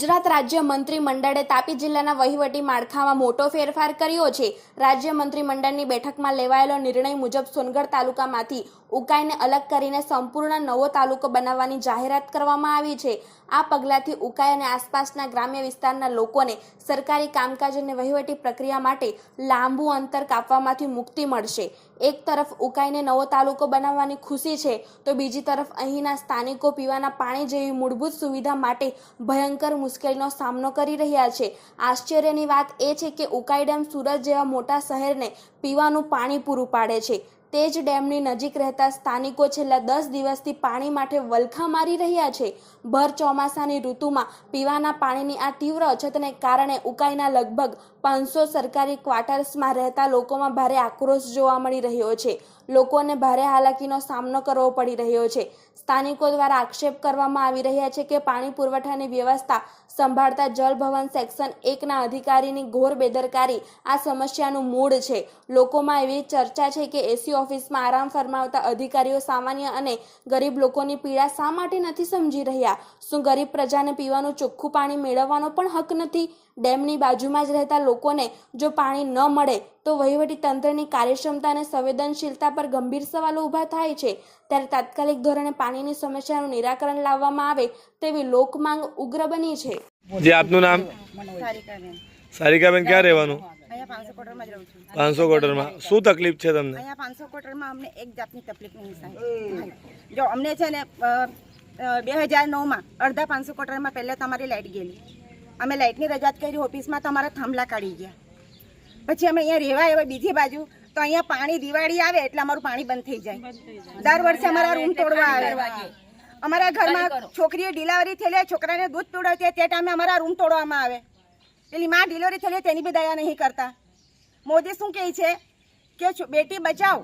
ગુજરાત રાજ્ય મંત્રીમંડળે તાપી જિલ્લાના વહીવટી માળખામાં મોટો ફેરફાર કર્યો છે. રાજ્ય મંત્રીમંડળની બેઠકમાં લેવાયેલો નિર્ણય મુજબ સોનગઢ તાલુકામાંથી ઉકાઈને અલગ કરીને સંપૂર્ણ નવો તાલુકો બનાવવાની જાહેરાત કરવામાં આવી છે. આ પગલાંથી ઉકાઈ અને આસપાસના ગ્રામ્ય વિસ્તારના લોકોને સરકારી કામકાજ અને વહીવટી પ્રક્રિયા માટે લાંબુ અંતર કાપવામાંથી મુક્તિ મળશે. એક તરફ ઉકાઈને નવો તાલુકો બનાવવાની ખુશી છે, તો બીજી તરફ અહીંના સ્થાનિકો પીવાના પાણી જેવી મૂળભૂત સુવિધા માટે ભયંકર મુશ્કેલીનો સામનો કરી રહ્યા છે. આશ્ચર્યની વાત એ છે કે ઉકાઈ ડેમ સુરત જેવા મોટા શહેરને પીવાનું પાણી પૂરું પાડે છે. તે જ ડેમની નજીક રહેતા સ્થાનિકો છેલ્લા દસ દિવસથી પાણી માટે વલખા મારી રહ્યા છે. ભર ચોમાસાની ઋતુમાં પીવાના પાણીની આ તીવ્ર અછતને કારણે ઉકાઈના લગભગ પાંચસો સરકારી ક્વાર્ટર્સમાં રહેતા લોકોમાં ભારે આક્રોશ જોવા મળી રહ્યો છે. લોકોને ભારે હાલાકીનો સામનો કરવો પડી રહ્યો છે. સ્થાનિકો દ્વારા આક્ષેપ કરવામાં આવી રહ્યા છે કે પાણી પુરવઠાની વ્યવસ્થા સંભાળતા જલભવન સેક્શન એકના અધિકારીની ઘોર બેદરકારી આ સમસ્યાનું મૂળ છે. લોકોમાં એવી ચર્ચા છે કે એસી ઓફિસમાં આરામ ફરમાવતા અધિકારીઓ સામાન્ય અને ગરીબ લોકોની પીડા શા માટે નથી સમજી રહ્યા? શું ગરીબ પ્રજાને પીવાનું ચોખ્ખું પાણી મેળવવાનો પણ હક નથી? ડેમની બાજુમાં જ રહેતા લોકોને જો પાણી ન મળે તો વહીવટી તંત્રની કાર્યક્ષમતા અને સંવેદનશીલતા પર ગંભીર સવાલો ઊભા થાય છે. ત્યારે તાત્કાલિક ધોરણે પાણીની સમસ્યાનું નિરાકરણ લાવવામાં આવે તેવી લોકમાંગ ઉગ્ર બની છે. જે આપનું નામ? સારિકાબેન. સારિકાબેન ક્યાં રહેવાનું? અહીંયા પાંચસો કોટરમાં જ રહું છું. પાંચસો ક્વાર્ટરમાં શું તકલીફ છે તમને? અહીંયા પાંચસો કોટરમાં અમને એક જાતની તકલીફ નહીં થાય જો અમને છે ને બે હજાર નવમાં અડધા પાંચસો કોટરમાં પહેલાં તમારી લાઇટ ગયેલી. અમે લાઇટની રજૂઆત કરી ઓફિસમાં તમારા થાંભલા કાઢી ગયા. પછી અમે અહીંયા રહેવા આવ્યા બીજી બાજુ તો અહીંયા પાણી દિવાળી આવે એટલે અમારું પાણી બંધ થઈ જાય. દર વર્ષે અમારા રૂમ તોડવા આવે. અમારા ઘરમાં છોકરીએ ડિલિવરી થયેલી છોકરાને દૂધ પીવડાવતી તે ટાઈમે અમારા રૂમ તોડવામાં આવે. પેલી માં ડિલિવરી થયેલી તેની બી દયા નહીં કરતા. મોદી શું કહે છે? કે બેટી બચાવ.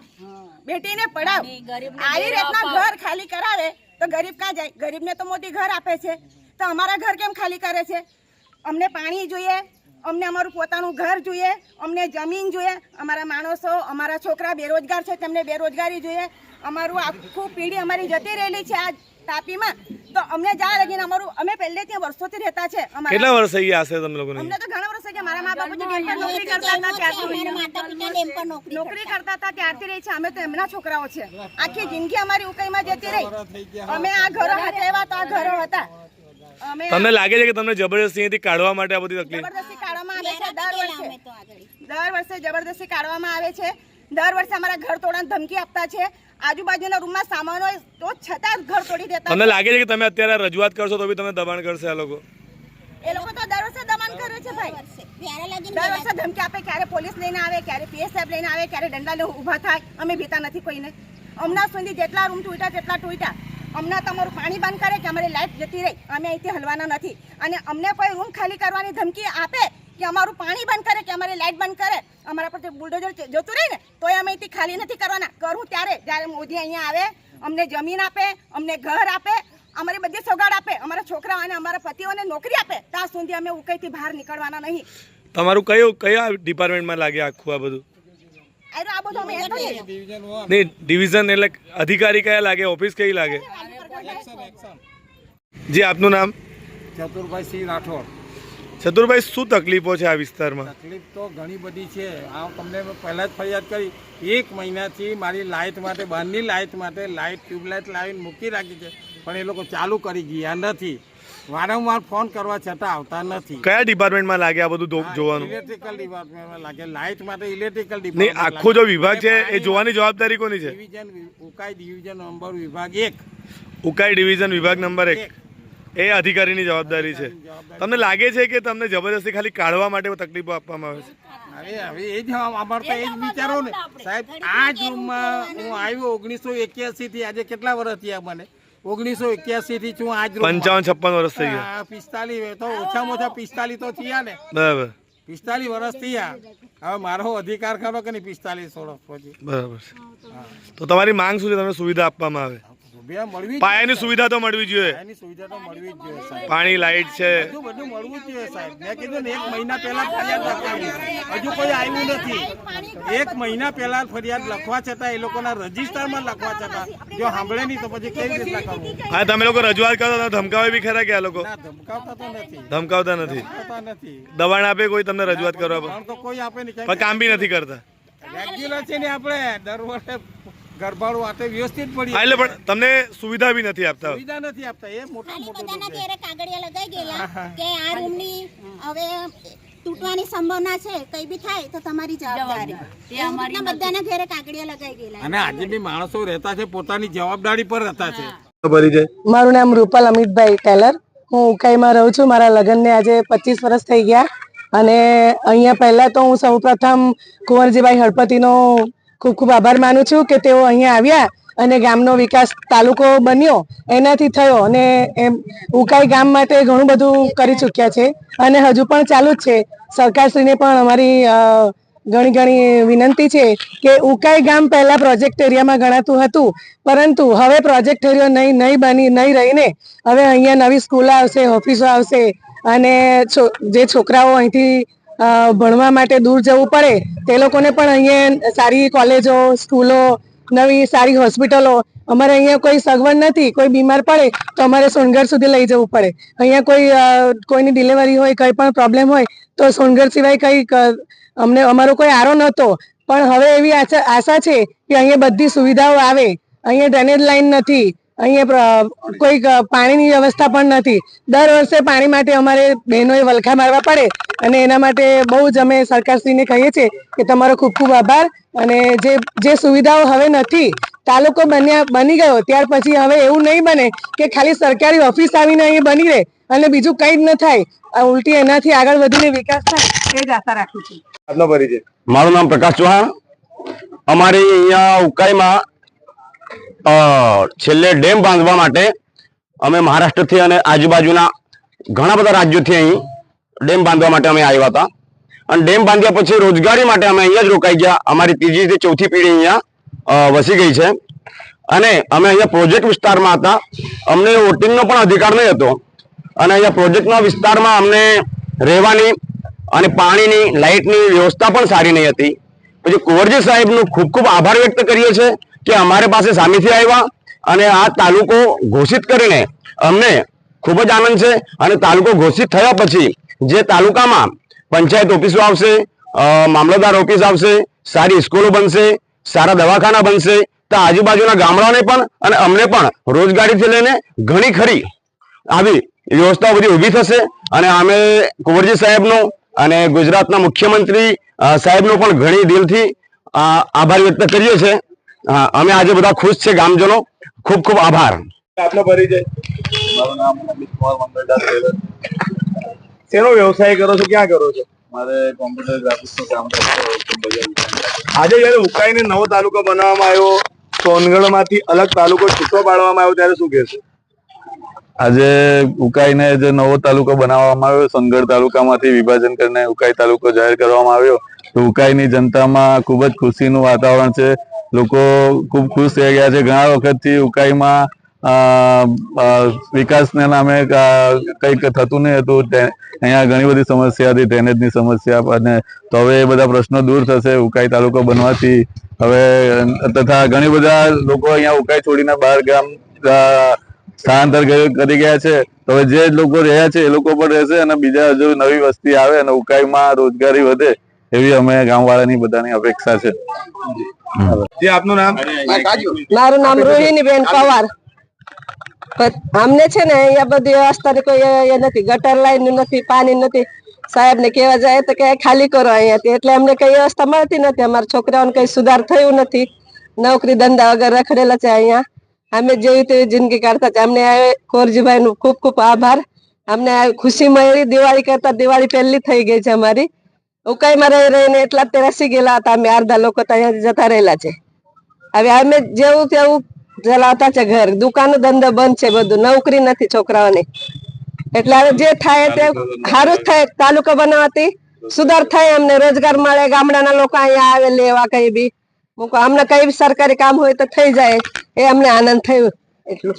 બેટીને પડાવ આવી રીતના ઘર ખાલી કરાવે તો ગરીબ ક્યાં જાય? ગરીબને તો મોદી ઘર આપે છે. તો અમારા ઘર કેમ ખાલી કરે છે? અમને પાણી જોઈએ અમને અમારું પોતાનું ઘર જોઈએ અમને જમીન જોઈએ. અમારા માણસો અમારા છોકરા બેરોજગાર છે તેમને બેરોજગારી જોઈએ. અમારું આખું પેઢી અમારી જતી રહેલી છે આ તાપીમાં. તો અમને જ્યાં લગીને અમારું અમે પહેલેથી વર્ષોથી રહેતા છે. અમારા કેટલા વર્ષ થઈ ગયા હશે તમે લોકોને? અમને તો ઘણા વર્ષ થઈ ગયા. મારા મા બાપુ નોકરી કરતા હતા ત્યારથી. નોકરી કરતા. હતા ત્યારથી રહી છે. અમે તો એમના છોકરાઓ છે. આખી જિંદગી અમારી ઉકાઈમાં જતી રહી. અમે આ ઘરો એવા તો આ ઘરો હતા. અમે તમને લાગે છે કે તમને જબરજસ્તી અહીંથી કાઢવા માટે આ બધી તકલીફ? જબરદસ્તી કાઢવામાં આવે છે. દર વર્ષે દર વર્ષે જબરદસ્તી કાઢવામાં આવે છે. દર વર્ષે અમારા ઘર તોડવાની ધમકી આપતા છે. આજુબાજુના રૂમમાં સામાન હોય તો છતાં ઘર તોડી દેતા તમને લાગે છે કે તમે અત્યારે રજૂઆત કરશો તો બી તમે દબાણ કરશે આ લોકો? એ લોકો તો દર વર્ષે દબાણ કરે છે ભાઈ. દર વર્ષે. ધમકી આપે ક્યારે પોલીસ લઈને આવે ક્યારે પીએસ સાહેબ લઈને આવે ક્યારે દંડા લઈને ઊભા થાય. અમે ભીતા નથી કોઈને. હમણાં સુધી જેટલા રૂમ તૂટ્યા તેટલા તૂટ્યા. હમણાં તમારું પાણી બંધ કરે કે અમારી લાઈટ જતી રહી. અમે અહીંથી હલવાના નથી. અને અમને કોઈ રૂમ ખાલી કરવાની ધમકી આપે કે અમારું પાણી બંધ કરે, કે અમારી લાઈટ બંધ કરે. અમારા પર બુલડોઝર જતું રહે ને, તોય અમે અહીંથી ખાલી નથી કરવાના. કરું ત્યારે, જ્યારે મોદી અહીંયા આવે, અમને જમીન આપે, અમને ઘર આપે, અમારી બધી સોગાડ આપે. અમારા છોકરાઓ અને અમારા પતિઓને નોકરી આપે. ત્યાં સુધી અમે ઉકઈથી બહાર નીકળવાના નહીં. તમારું કયું, કયા ડિપાર્ટમેન્ટમાં લાગે આખું આ બધું? નહીં ડિવિઝન એટલે અધિકારી કયા લાગે ઓફિસ કઈ લાગે? જી આપનું નામ? ચતુરભાઈ સિંહ રાઠોડ. ચતુરભાઈ શું તકલીફો છે આ વિસ્તારમાં? તકલીફ તો ઘણી બધી છે. આ તમને પહેલાં જ ફરિયાદ કરી. એક મહિનાથી મારી લાઇટ માટે બહારની લાઇટ માટે લાઇટ ટ્યુબલાઇટ લાવીને મૂકી રાખી છે. પણ એ લોકો ચાલુ કરી ગયા નથી. વારંવાર ફોન કરવા છતાં આવતા નથી. કયા ડિપાર્ટમેન્ટમાં લાગે આ બધું જોવાનું? ઇલેક્ટ્રિકલ ડિપાર્ટમેન્ટમાં લાગે. લાઇટ માટે ઇલેક્ટ્રિકલ ડિપાર્ટમેન્ટ આખો જો વિભાગ છે એ જોવાની જવાબદારી કોની છે? ડિવિઝન ઉકાઈ ડિવિઝન નંબર વિભાગ એક. ઉકાઈ ડિવિઝન વિભાગ નંબર એક. એ અધિકારીની જવાબદારી છે. તમને લાગે છે કે તમને જબરદસ્તી ખાલી કાઢવા માટે તકલીફો આપવામાં આવે છે? અરે હવે એ જ અમારે તો એ જ વિચારો ને. સાહેબ આ જ રૂમમાં હું આવ્યો ઓગણીસો એક્યાસી થી. આજે કેટલા વર્ષ થયા મને? ઓગણીસો એક્યાસી થી છું આજ પંચાવન છપ્પન વર્ષ થઈ ગયા. પિસ્તાલીસ તો ઓછામાં ઓછા પિસ્તાલીસ તો થયા ને. બરાબર. પિસ્તાલીસ વર્ષ થયા. હવે મારો અધિકાર ખરો કે નહીં? પિસ્તાલીસ વર્ષ પછી. બરાબર તો તમારી માંગ શું છે? તમને સુવિધા આપવામાં આવે. પાયાની સુવિધા તો મળવી જોઈએ. પાયાની સુવિધા તો મળવી જ જોઈએ સાહેબ. પાણી લાઈટ છે. બધું બધું મળવું જ જોઈએ સાહેબ. મેં કીધું ને એક મહિના પહેલા ફરિયાદ લખાવી હજુ કોઈ આવ્યું નથી. એક મહિના પહેલા ફરિયાદ લખવા છતાં એ લોકોના રજીસ્ટરમાં લખવા છતાં. જો સાંભળે નહીં તો પછી કેવી રીતના કરવું હા તમે લોકો રજૂઆત કરો તો ધમકાવે બી ખરા કે આ લોકો? ધમકાવતા તો નથી. ધમકાવતા નથી. દબાણ આપે કોઈ તમને રજૂઆત કરવા પણ કોઈ આપે નહીં. પણ કામ બી નથી કરતા. રેગ્યુલર છે ને આપણે. દર વર્ષે ગરબાડું આટે વ્યવસ્થિત પડી એટલે પણ તમને સુવિધા બી નથી આપતા. સુવિધા નથી આપતા એ મોટો મોટો બધાના. ઘેરે કાગળિયા લગાઈ ગયેલા કે આ રૂમની હવે તૂટવાની સંભાવના છે કઈ બી થાય તો તમારી જવાબદારી. અમારી બધાના ઘેરે કાગળિયા લગાઈ ગયેલા. અને આજે બી માણસો રહેતા છે પોતાની જવાબદારી પર રહેતા છે? મારું નામ રૂપાલ અમિતભાઈ ટેલર. હું ઉકાઈમાં રહું છું. મારા લગ્નને આજે પચીસ વર્ષ થઈ ગયા. અને અહીંયા પહેલા તો હું સૌપ્રથમ કુંવરજીભાઈ હળપતિનો ખૂબ ખૂબ આભાર માનું છું કે તેઓ અહીંયા આવ્યા અને ગામનો વિકાસ તાલુકો બન્યો, એનાથી થયો અને એમ ઉકાઈ ગામ માટે ઘણું બધું કરી ચૂક્યા છે અને હજુ પણ ચાલુ જ છે. સરકારશ્રીને પણ અમારી ઘણી ઘણી વિનંતી છે કે ઉકાઈ ગામ પહેલા પ્રોજેક્ટ એરિયામાં ગણાતું હતું, પરંતુ હવે પ્રોજેક્ટ એરિયો નહીં નહીં બની નહીં રહીને હવે અહીંયા નવી સ્કૂલો આવશે, ઓફિસો આવશે અને જે છોકરાઓ અહીંથી ભણવા માટે દૂર જવું પડે, તે લોકોને પણ અહીંયા સારી કોલેજો, સ્કૂલો, નવી સારી હોસ્પિટલો, અમારે અહીંયા કોઈ સગવડ નથી, કોઈ બીમાર પડે, તો અમારે સોનગઢ સુધી લઈ જવું પડે. અહીંયા કોઈ કોઈની ડિલિવરી હોય, કંઈ પણ પ્રોબ્લેમ હોય, તો સોનગઢ સિવાય કંઈ અમને, અમારો કોઈ આરો નહોતો. પણ હવે એવી આશા છે કે અહીંયા બધી સુવિધાઓ આવે, અહીંયા ડ્રેનેજ લાઈન નથી અહીંયા કોઈ પાણીની વ્યવસ્થા પણ નથી. દર વર્ષે પાણી માટે અમારે બહેનોએ વલખા મારવા પડે અને એના માટે બહુ જ અમે સરકારશ્રીને કહીએ છીએ કે તમારો ખૂબ ખૂબ આભાર અને જે જે સુવિધાઓ હવે નથી તાલુકો બન્યા બની ગયો ત્યાર પછી હવે એવું નહીં બને કે ખાલી સરકારી ઓફિસ આવીને અહીં બની રહે અને બીજું કંઈ જ ન થાય. આ ઉલટી એનાથી આગળ વધીને વિકાસ થાય એ જ આશા રાખું છું. મારું નામ પ્રકાશ ચૌહાણ. અમારી અહીંયા ઉકાઈમાં છેલ્લે ડેમ બાંધવા માટે અમે મહારાષ્ટ્રથી અને આજુબાજુના ઘણા બધા રાજ્યોથી અહીં ડેમ બાંધવા માટે અમે આવ્યા હતા. અને ડેમ બાંધ્યા પછી રોજગારી માટે અમે અહીંયા જ રોકાઈ ગયા. અમારી ત્રીજી થી ચોથી પેઢી અહીંયા વસી ગઈ છે. અને અમે અહીંયા પ્રોજેક્ટ વિસ્તારમાં હતા. અમને વોટિંગનો પણ અધિકાર નહીં હતો. અને અહીંયા પ્રોજેક્ટના વિસ્તારમાં અમને રહેવાની અને પાણીની, લાઇટની વ્યવસ્થા પણ સારી નહીં હતી. પછી કુંવરજી સાહેબનું ખૂબ ખૂબ આભાર વ્યક્ત કરીએ છીએ. કે અમારી પાસે સામેથી આવ્યા અને આ તાલુકો ઘોષિત કરીને અમને ખૂબ જ આનંદ છે અને તાલુકો ઘોષિત થયા પછી જે તાલુકામાં પંચાયત ઓફિસો આવશે મામલતદાર ઓફિસ આવશે, સારી સ્કૂલો બનશે, સારા દવાખાના બનશે, તો આજુબાજુના ગામડાઓને પણ અને અમને પણ રોજગારીથી લઈને ઘણી ખરી આવી વ્યવસ્થાઓ બધી ઊભી થશે. અને અમે કુંવરજી સાહેબનો અને ગુજરાતના મુખ્યમંત્રી સાહેબનો પણ ઘણી દિલથી આભાર વ્યક્ત કરીએ છીએ. અમે આજે બધા ખુશ છે ગામજનો. ખૂબ ખૂબ આભાર. આપનો પરિચય. મારું નામ અમિત કુમાર મંગળદાસ ટેલર શેનો વ્યવસાય કરો છો ક્યાં કરો છો? મારે કોમ્પ્યુટર ગ્રાફિક્સનું કામ કરતો આજે જયારે ઉકાઈને નવો તાલુકો બનાવવામાં આવ્યો સોનગઢમાંથી અલગ તાલુકો છૂટો પાડવામાં આવ્યો ત્યારે શું કહેશો? આજે ઉકાઈને જે નવો તાલુકો બનાવવામાં આવ્યો સોનગઢ તાલુકામાંથી વિભાજન કરીને ઉકાઈ તાલુકો જાહેર કરવામાં આવ્યો તો ઉકાઈની જનતામાં ખૂબ જ ખુશીનું વાતાવરણ છે. લોકો ખૂબ ખુશ થઈ ગયા છે. ઘણા વખતથી ઉકાઈમાં વિકાસના નામે કંઈક થતું નહીં હતું. અહીંયા ઘણી બધી સમસ્યા હતી, ડ્રેનેજની સમસ્યા અને તો હવે એ બધા પ્રશ્નો દૂર થશે ઉકાઈ તાલુકો બનવાથી. હવે, તથા ઘણી બધા લોકો અહીંયા ઉકાઈ છોડીને બહાર ગામ સ્થળાંતર કરી ગયા છે. તો હવે જે લોકો રહ્યા છે એ લોકો પણ રહેશે અને બીજા હજુ નવી વસ્તી આવે અને ઉકાઈમાં રોજગારી વધે. એવી અમે ગામવાળાની બધાની અપેક્ષા છે. જી. આપનું નામ? મારું નામ રોહિણીબેન પવાર. અમને છે ને અહીંયા બધી વ્યવસ્થાની કોઈ એ- નથી. ગટર લાઈન નથી પાણી નથી. સાહેબ ને કેવા જાય તો કે ખાલી કરો અહીંયાથી. એટલે અમને કઈ વ્યવસ્થા મળતી નથી. અમારા છોકરાઓને કઈ સુધાર થયું નથી. નોકરી ધંધા વગર રખડેલા છે અહીંયા. અમે જેવી તેવી જિંદગી કાઢતા છે. અમને કોરજીભાઈ નું ખૂબ ખૂબ આભાર. અમને આ ખુશી મળી. દિવાળી કરતા દિવાળી પહેલી થઈ ગઈ છે અમારી. ઉકાઈમાં રહી રહીને એટલા તે રસી ગયેલા હતા. અમે અડધા લોકો ત્યાં જતા રહેલા છે. હવે અમે જેવું તેવું ચલાવતા છે ઘર. દુકાનો ધંધો બંધ છે બધું. નોકરી નથી છોકરાઓને. એટલે હવે જે થાય તે સારું થાય. તાલુકો બનાવતી સુધાર થાય અમને. રોજગાર મળે. ગામડાના લોકો અહીંયા આવે લેવા કઈ બી. મૂકો. અમને કઈ બી સરકારી કામ હોય તો થઈ જાય. એ અમને આનંદ થયું. એટલું.